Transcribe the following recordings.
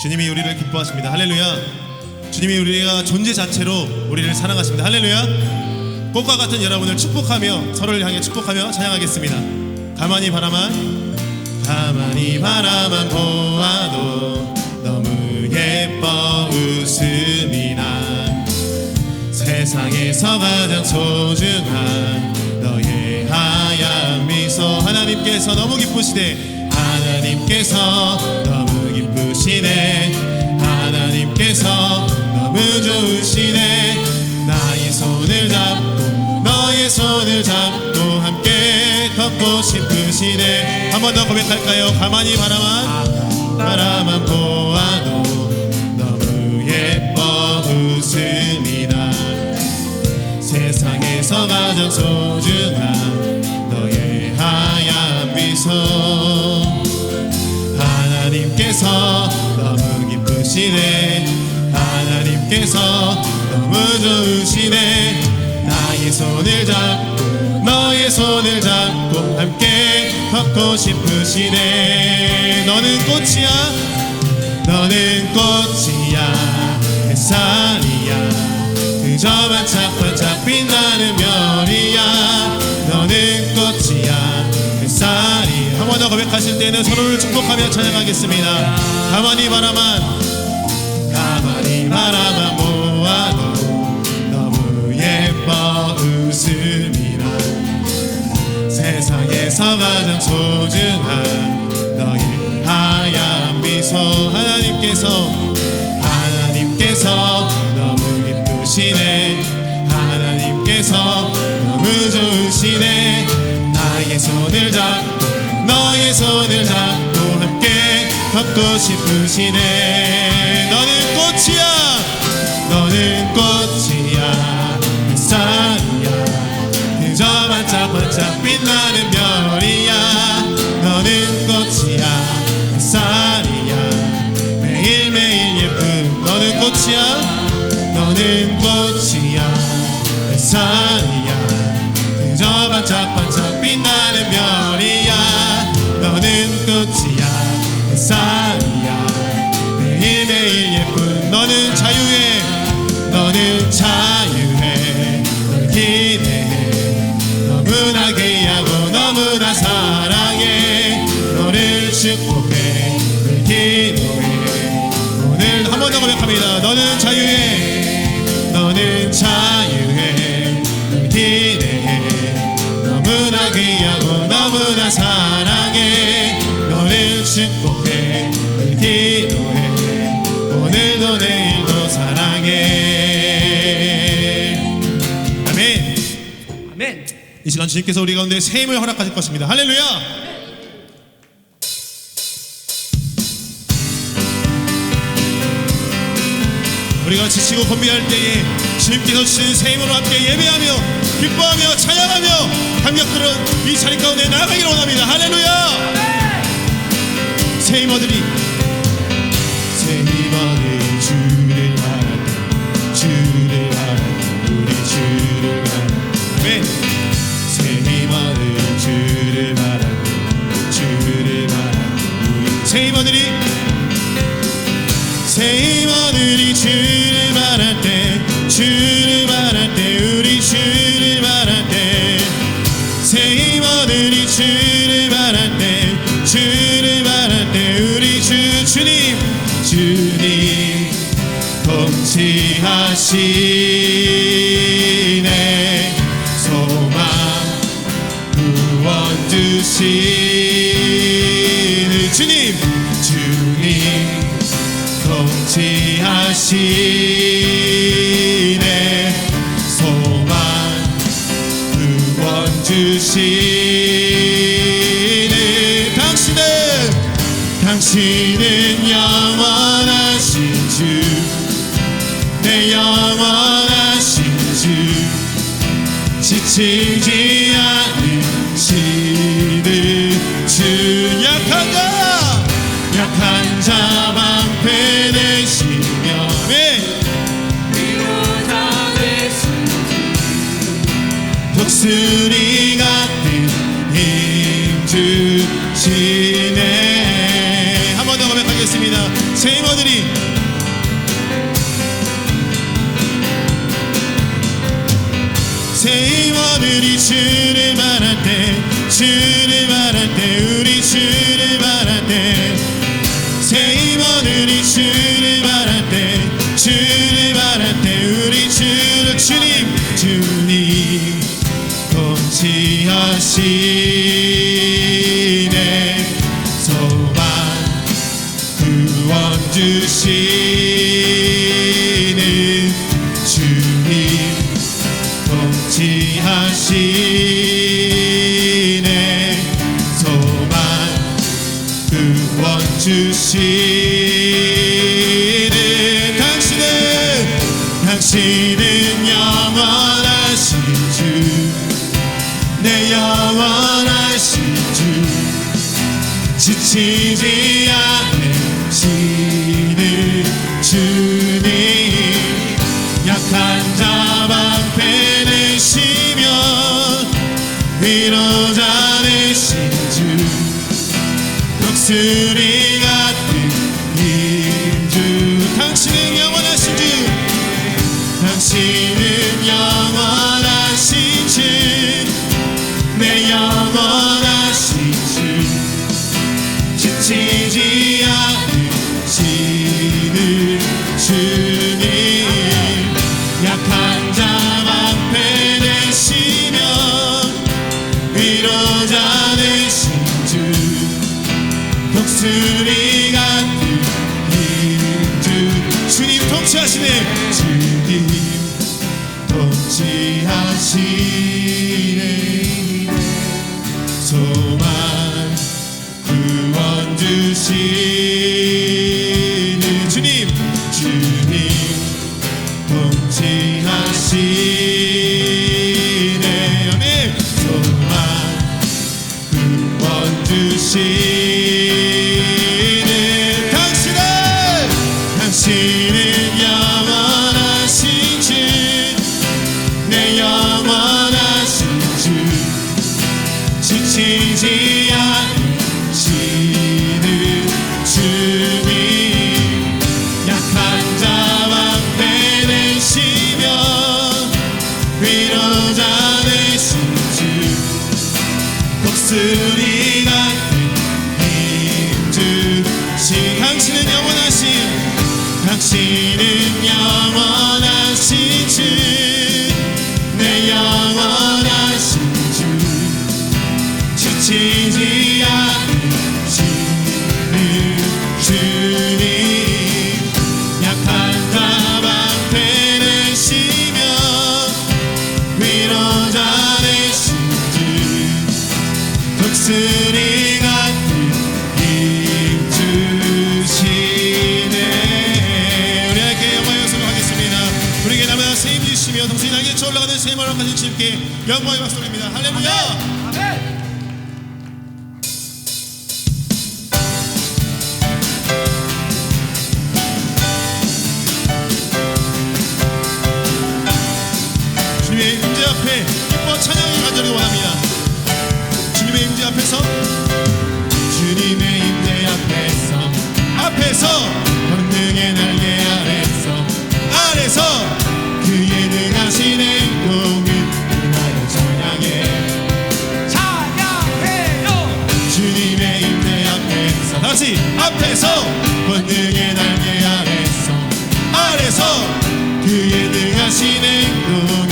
주님이 우리를 기뻐하십니다. 할렐루야. 주님이 우리가 존재 자체로 우리를 사랑하십니다. 할렐루야. 꽃과 같은 여러분을 축복하며 서로를 향해 축복하며 찬양하겠습니다. 가만히 바라만 가만히 바라만 보아도 너무 예뻐 웃음이 나 세상에서 가장 소중한 너의 하얀 미소 하나님께서 너무 기쁘시대 하나님께서 너무 기쁘시네. 하나님께서 너무 좋으시네. 나의 손을 잡고 너의 손을 잡고 함께 걷고 싶으시네. 한 번 더 고백할까요? 가만히 바라만. 바라만 보아도 너무 예뻐 웃음이다. 세상에서 가장 소중한 너의 하얀 미소. 하나님께서 기쁘시네. 하나님께서 너무 좋으시네. 나의 손을 잡고 너의 손을 잡고 함께 걷고 싶으시네. 너는 꽃이야? 너는 꽃이야. 햇살이야. 그저 반짝반짝 빛나는 별이야. 너는 꽃이야. 햇살이 한번더 고백하실 때는 서로를 축복하며 찬양하겠습니다. 가만히 바라만 예뻐 웃음이라. 세상에서 가장 소중한 너의 하얀 미소. 하나님께서 하나님께서 너무 기쁘시네. 하나님께서 너무 좋으시네. 나의 손을 잡고 너의 손을 잡고 함께 걷고 싶으시네 반짝반짝 빛나는 별이야. 너는 꽃이야. 햇살이야. 매일매일 예쁜 너는 꽃이야. 너는 꽃이야. 햇살이야. 그저 반짝반짝 빛나는 별이야. 너는 꽃이야. 햇살이야. 매일매일 예쁜 너는 자유해. 너는 자 주님께서 우리 가운데 새 힘을 허락하실 것입니다. 할렐루야! 우리가 지치고 고민할 때에 주님께서 주신 새 힘으로 함께 예배하며 기뻐하며 찬양하며 감격들은 이 자리 가운데 나아가기를 원합니다. 할렐루야! 새 힘어들이 새 힘어들이 주 새 힘어들이 주를 바랄 때 주를 바랄 때 우리 주를 바랄 때새 힘어들이 주를 바랄 때 주를 바랄 때 우리 주 주님 주님 통치하시 통 예수리 같은 힘 주시네. 한 번 더 고백하겠습니다. 세모들이. 세모들이 주를 말할 때 주를 말할 때 우리 주를 말할 때 세모들이 주를 당신의 소망 구원 주시는 주님 통치하시 세 번까지 주님께 영광의 박수 드립니다. 할렐루야! 아멘. 아버지 앞에서 권능의 날개 아래서 아래서 그의 능하신 행동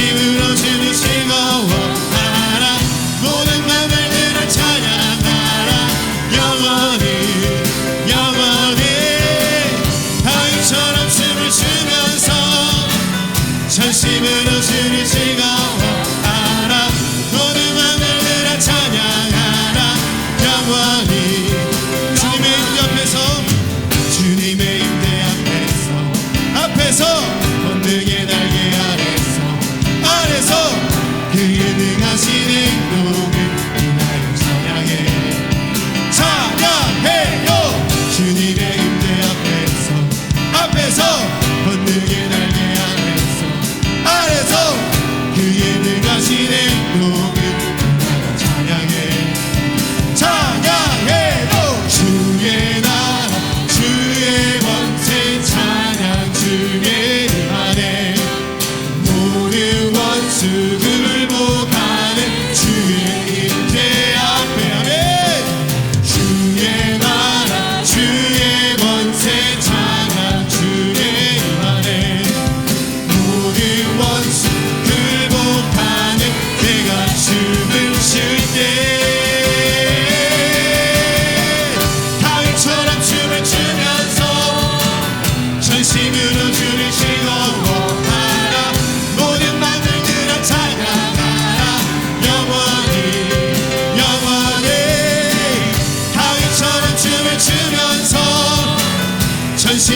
しむの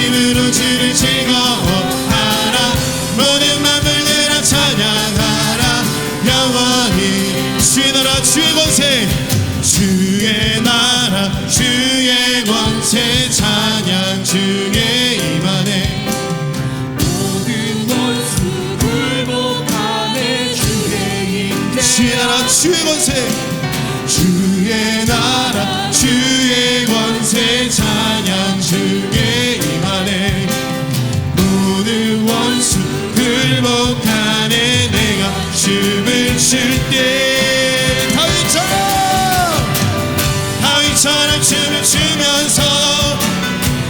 힘으로 주를 즐거워하라. 모든 맘을 내라 찬양하라. 영원히 주의 나라 주의 권세 주의 나라 주의 권세 찬양 중에 임하네. 주의 나라 주의 권세 주의 나라 주의 권세 찬양 주 추면서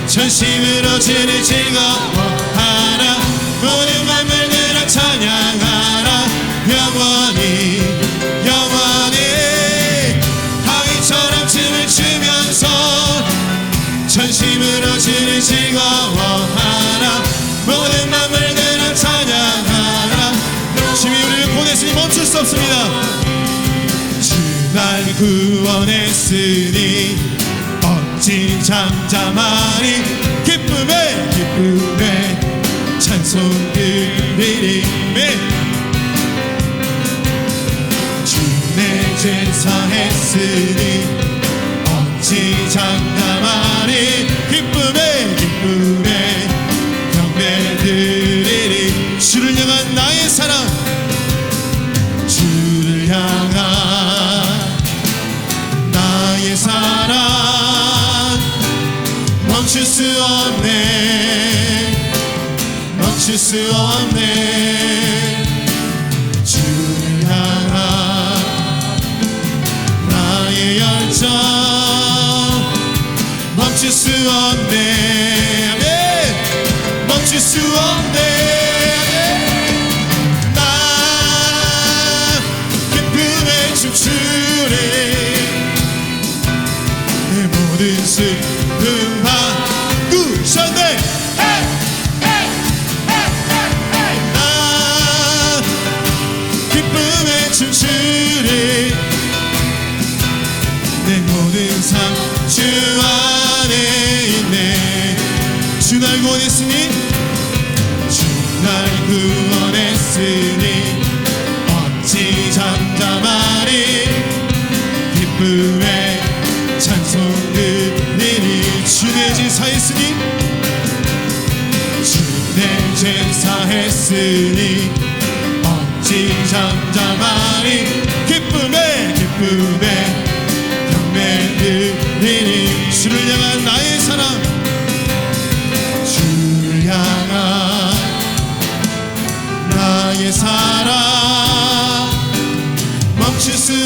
전심으로 주를 즐거워하라. 모든 만물들아 찬양하라. 영원히 영원히 다윗처럼 춤을 추면서 전심으로 주를 즐거워하라. 모든 만물들아 찬양하라. 주이 우리를 보냈으니 멈출 수 없습니다. 주 날 구원했으니 어찌 잠잠하니 기쁨에 기쁨에 찬송 드리리 주내 제사 했으니 어찌 잠 기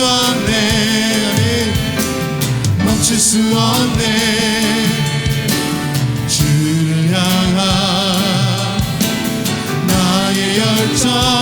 없네. 멈출 수 없네. 주를 향한 나의 열정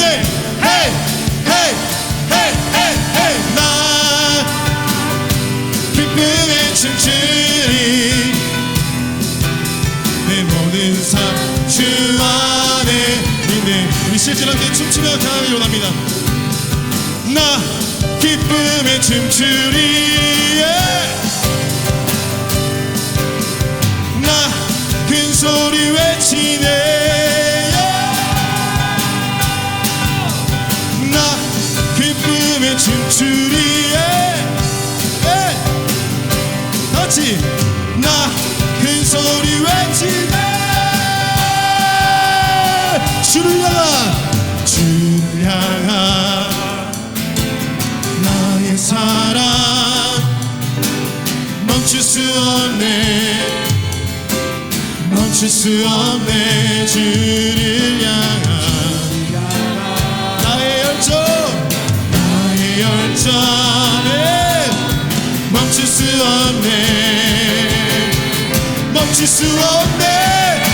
헤이 나 기쁨에 춤추리 내 모든 삶 주 안에 있네. 우리 실제로 함께 춤추며 강하게 원합니다. 나 기쁨에 춤추리 나큰 소리 미칠 수 없네 주를 향한 나의 열정 나의 열정에 멈출 수 없네. 멈출 수 없네.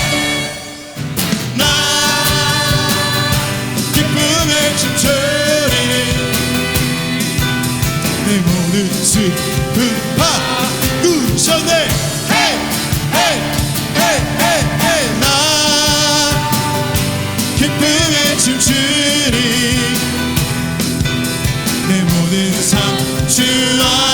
주님 내 모든 삶주 아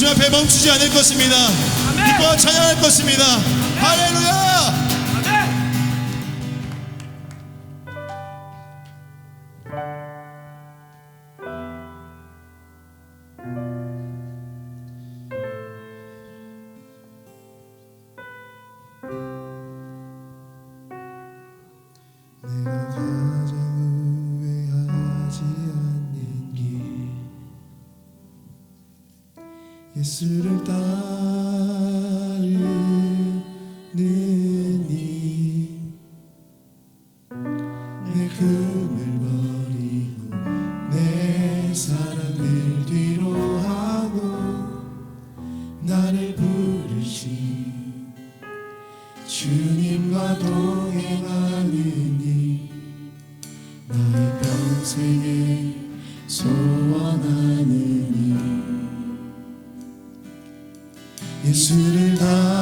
주님 앞에 멈추지 않을 것입니다. 기뻐 찬양할 것입니다. 할렐루야! sitting down. 예수를 닮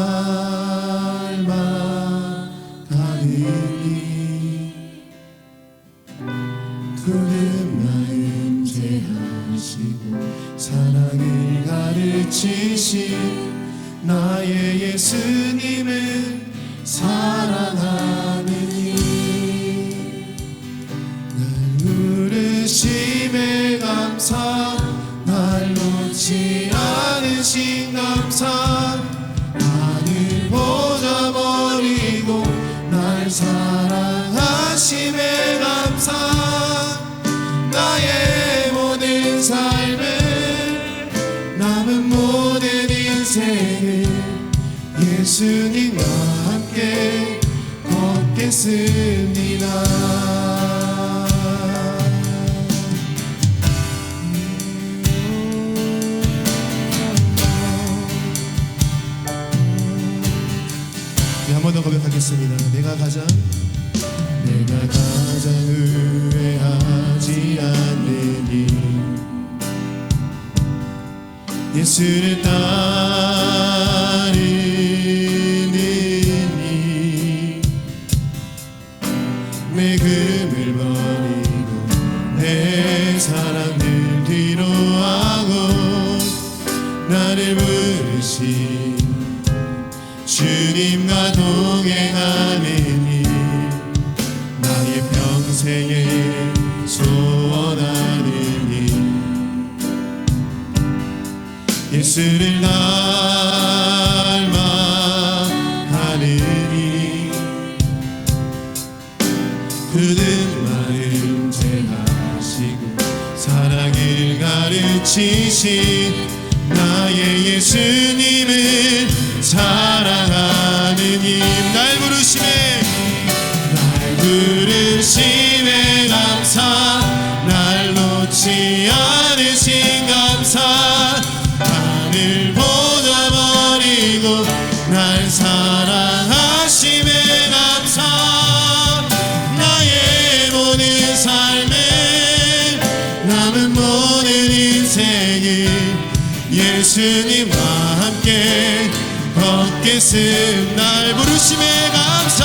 새해 예수님과 함께 걷겠습니다. 네, 한번더 고백하겠습니다. 내가 가장 내가 가장 의외하지 않는 일 예수를 따라 동행하느니 나의 평생에 소원하느니 예수를 닮아가느니 그는 나를 제하시고 사랑을 가르치신 나의 예수. 인생은 예수님과 함께 걷겠음 날 부르심에 감사.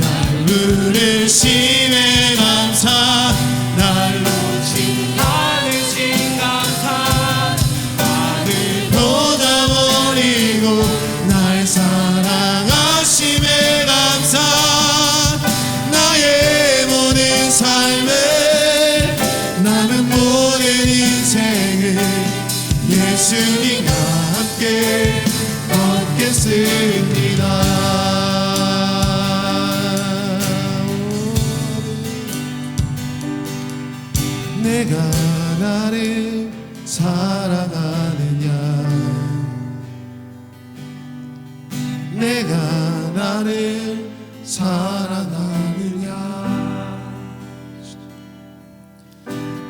날 부르심. 내가 나를 사랑하느냐? 내가 나를 사랑하느냐?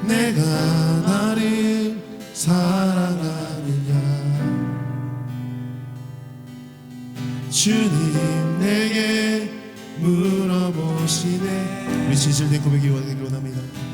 내가 나를 사랑하느냐? 주님 내게 물어보시네. 우리 진실된 고백이 원하기로 합니다.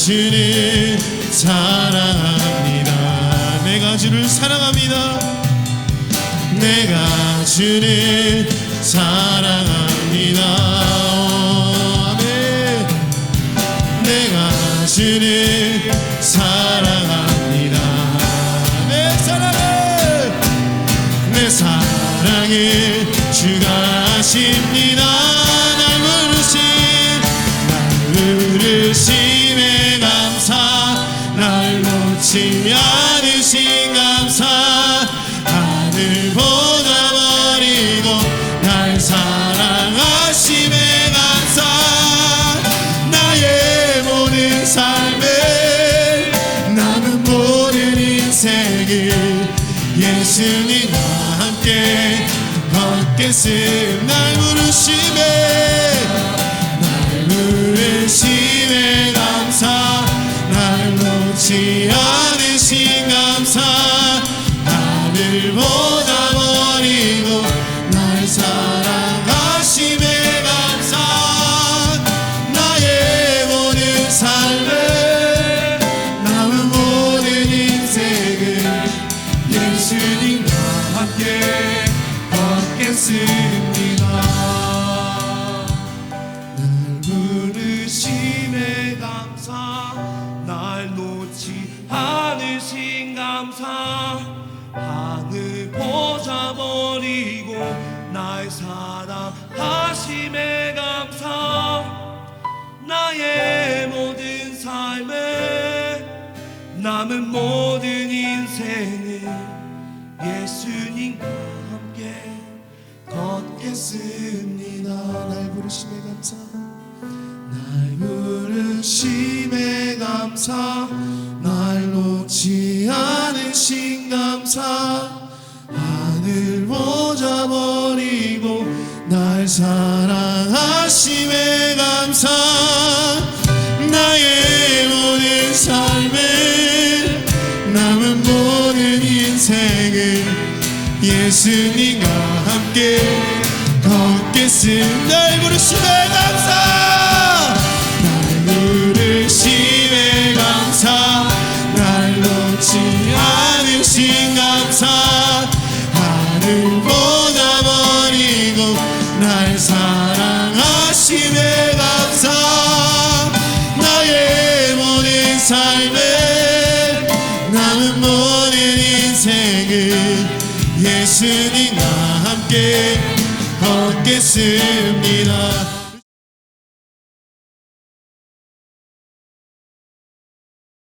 주를 사랑합니다. 내가 주를 사랑합니다. 내가 주를 사랑합니다. 오, 아멘. 내가 주를 하늘보다 버리고 날 사랑하심에 감사 나의 모든 삶을 남은 모든 인생을 예수님과 함께 걷겠음 날 부르심에 예수님과 함께 부